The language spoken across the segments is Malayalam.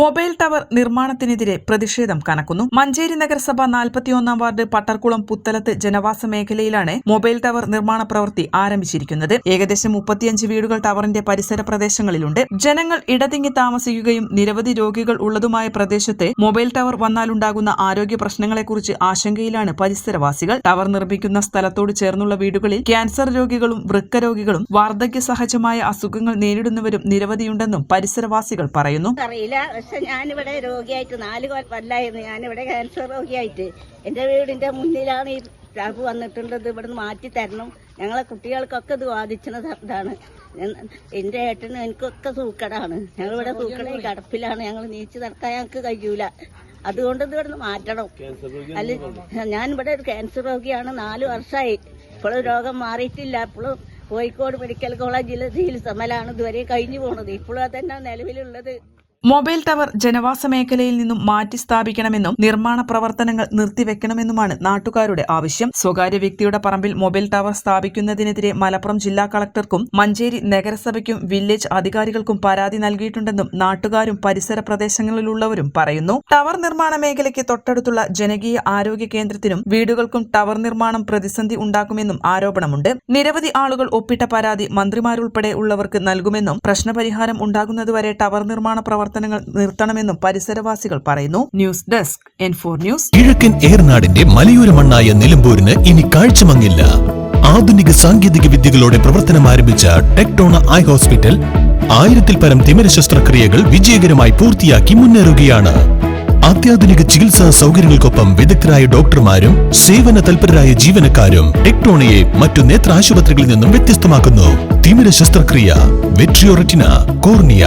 Mobile tower നിർമ്മാണത്തിനെതിരെ പ്രതിഷേധം കനക്കുന്നു. മഞ്ചേരി നഗരസഭ നാൽപ്പത്തിയൊന്നാം വാർഡ് പട്ടർക്കുളം പുത്തലത്ത് ജനവാസ മേഖലയിലാണ് മൊബൈൽ ടവർ നിർമ്മാണ പ്രവൃത്തി ആരംഭിച്ചിരിക്കുന്നത്. ഏകദേശം മുപ്പത്തിയഞ്ച് വീടുകൾ ടവറിന്റെ പരിസര പ്രദേശങ്ങളിലുണ്ട്. ജനങ്ങൾ ഇടതിങ്ങി താമസിക്കുകയും നിരവധി രോഗികൾ ഉള്ളതുമായ പ്രദേശത്തെ മൊബൈൽ ടവർ വന്നാലുണ്ടാകുന്ന ആരോഗ്യ പ്രശ്നങ്ങളെക്കുറിച്ച് ആശങ്കയിലാണ് പരിസരവാസികൾ. ടവർ നിർമ്മിക്കുന്ന സ്ഥലത്തോട് ചേർന്നുള്ള വീടുകളിൽ ക്യാൻസർ രോഗികളും വൃക്ക രോഗികളും വാർദ്ധക്യ സഹജമായ അസുഖങ്ങൾ നേരിടുന്നവരും നിരവധിയുണ്ടെന്നും പരിസരവാസികൾ പറയുന്നു. പക്ഷെ ഞാനിവിടെ രോഗിയായിട്ട് നാല് കൊല്ലായിരുന്നു. ഞാനിവിടെ ക്യാൻസർ രോഗിയായിട്ട്. എന്റെ വീടിന്റെ മുന്നിലാണ് ഈ ടാപ്പ് വന്നിട്ടുള്ളത്. ഇവിടുന്ന് മാറ്റി തരണം. ഞങ്ങളെ കുട്ടികൾക്കൊക്കെ ഇത് ബാധിച്ചണ ഇതാണ്. എന്റെ ഏട്ടനും എനിക്കൊക്കെ സൂക്കടാണ്. ഞങ്ങളിവിടെ സൂക്കട ഈ കടപ്പിലാണ്. ഞങ്ങൾ നീച്ച് നടക്കാൻ ഞങ്ങൾക്ക് കഴിയൂല. അതുകൊണ്ട് ഇത് ഇവിടുന്ന് മാറ്റണം. അല്ല ഞാനിവിടെ ഇവിടെ ഒരു ക്യാൻസർ രോഗിയാണ്. നാല് വർഷമായി. ഇപ്പോഴും രോഗം മാറിയിട്ടില്ല. ഇപ്പോഴും കോഴിക്കോട് മെഡിക്കൽ കോളേജിൽ ചികിത്സമലാണ് ഇതുവരെ കഴിഞ്ഞു പോണത്. ഇപ്പോഴും അതന്നെ നിലവിലുള്ളത്. മൊബൈൽ ടവർ ജനവാസ മേഖലയിൽ നിന്നും മാറ്റി സ്ഥാപിക്കണമെന്നും നിർമ്മാണ പ്രവർത്തനങ്ങൾ നിർത്തിവെക്കണമെന്നുമാണ് നാട്ടുകാരുടെ ആവശ്യം. സ്വകാര്യ വ്യക്തിയുടെ പറമ്പിൽ മൊബൈൽ ടവർ സ്ഥാപിക്കുന്നതിനെതിരെ മലപ്പുറം ജില്ലാ കളക്ടർക്കും മഞ്ചേരി നഗരസഭയ്ക്കും വില്ലേജ് അധികാരികൾക്കും പരാതി നൽകിയിട്ടുണ്ടെന്നും നാട്ടുകാരും പരിസര പ്രദേശങ്ങളിലുള്ളവരും പറയുന്നു. ടവർ നിർമ്മാണ മേഖലയ്ക്ക് തൊട്ടടുത്തുള്ള ജനകീയ ആരോഗ്യ കേന്ദ്രത്തിനും വീടുകൾക്കും ടവർ നിർമ്മാണം പ്രതിസന്ധി ഉണ്ടാക്കുമെന്നും ആരോപണമുണ്ട്. നിരവധി ആളുകൾ ഒപ്പിട്ട പരാതി മന്ത്രിമാരുൾപ്പെടെ ഉള്ളവർക്ക് നൽകുമെന്നും പ്രശ്നപരിഹാരം ഉണ്ടാകുന്നതുവരെ ടവർ നിർമ്മാണ പ്രവർത്തനങ്ങൾ നിർത്തണമെന്നും പരിസരവാസികൾ പറയുന്നു. News desk N four news. കിഴക്കൻ ഏർനാടിന്റെ മലയോര മണ്ണായ നിലമ്പൂരിന് ഇനി കാഴ്ചമങ്ങില്ല. ആധുനിക സാങ്കേതിക വിദ്യകളോടെ പ്രവർത്തനം ആരംഭിച്ച ടെക്ടോണ ഐ ഹോസ്പിറ്റൽ ആയിരത്തിൽ പരം തിമിര ശസ്ത്രക്രിയകൾ വിജയകരമായി പൂർത്തിയാക്കി മുന്നേറുകയാണ്. അത്യാധുനിക ചികിത്സാ സൗകര്യങ്ങൾക്കൊപ്പം വിദഗ്ധരായ ഡോക്ടർമാരും സേവന തൽപരരായ ജീവനക്കാരും ടെക്ടോണയെ മറ്റു നേത്ര ആശുപത്രികളിൽ നിന്നും വ്യത്യസ്തമാക്കുന്നു. തിമിര ശസ്ത്രക്രിയ vitreoretina cornea.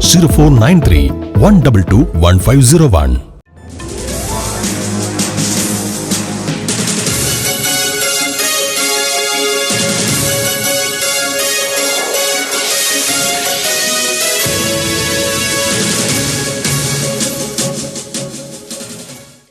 Zero four nine three one double two one five zero one